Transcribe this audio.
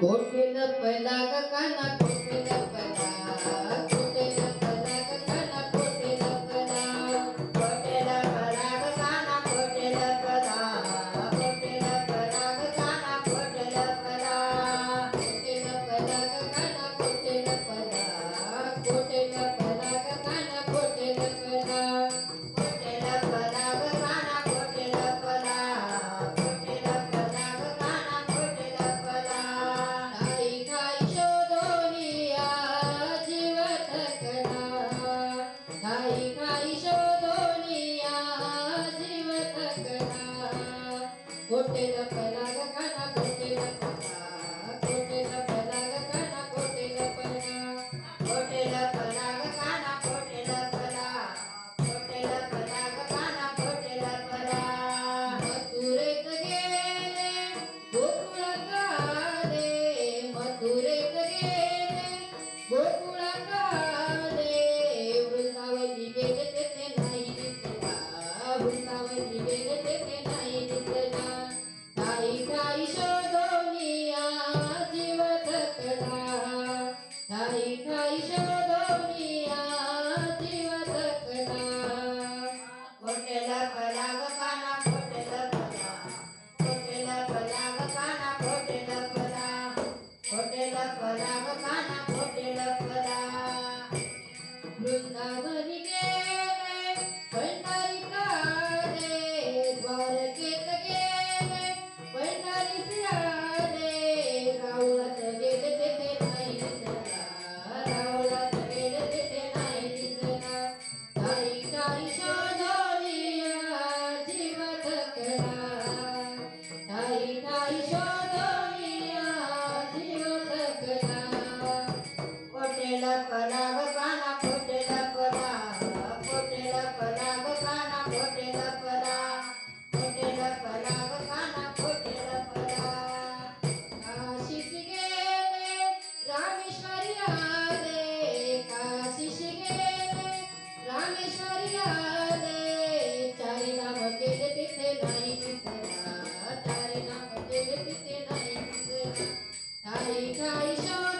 कोठे न पैला काना कोठे न पैला la ঐশ্বর দুনিয়া Jai should.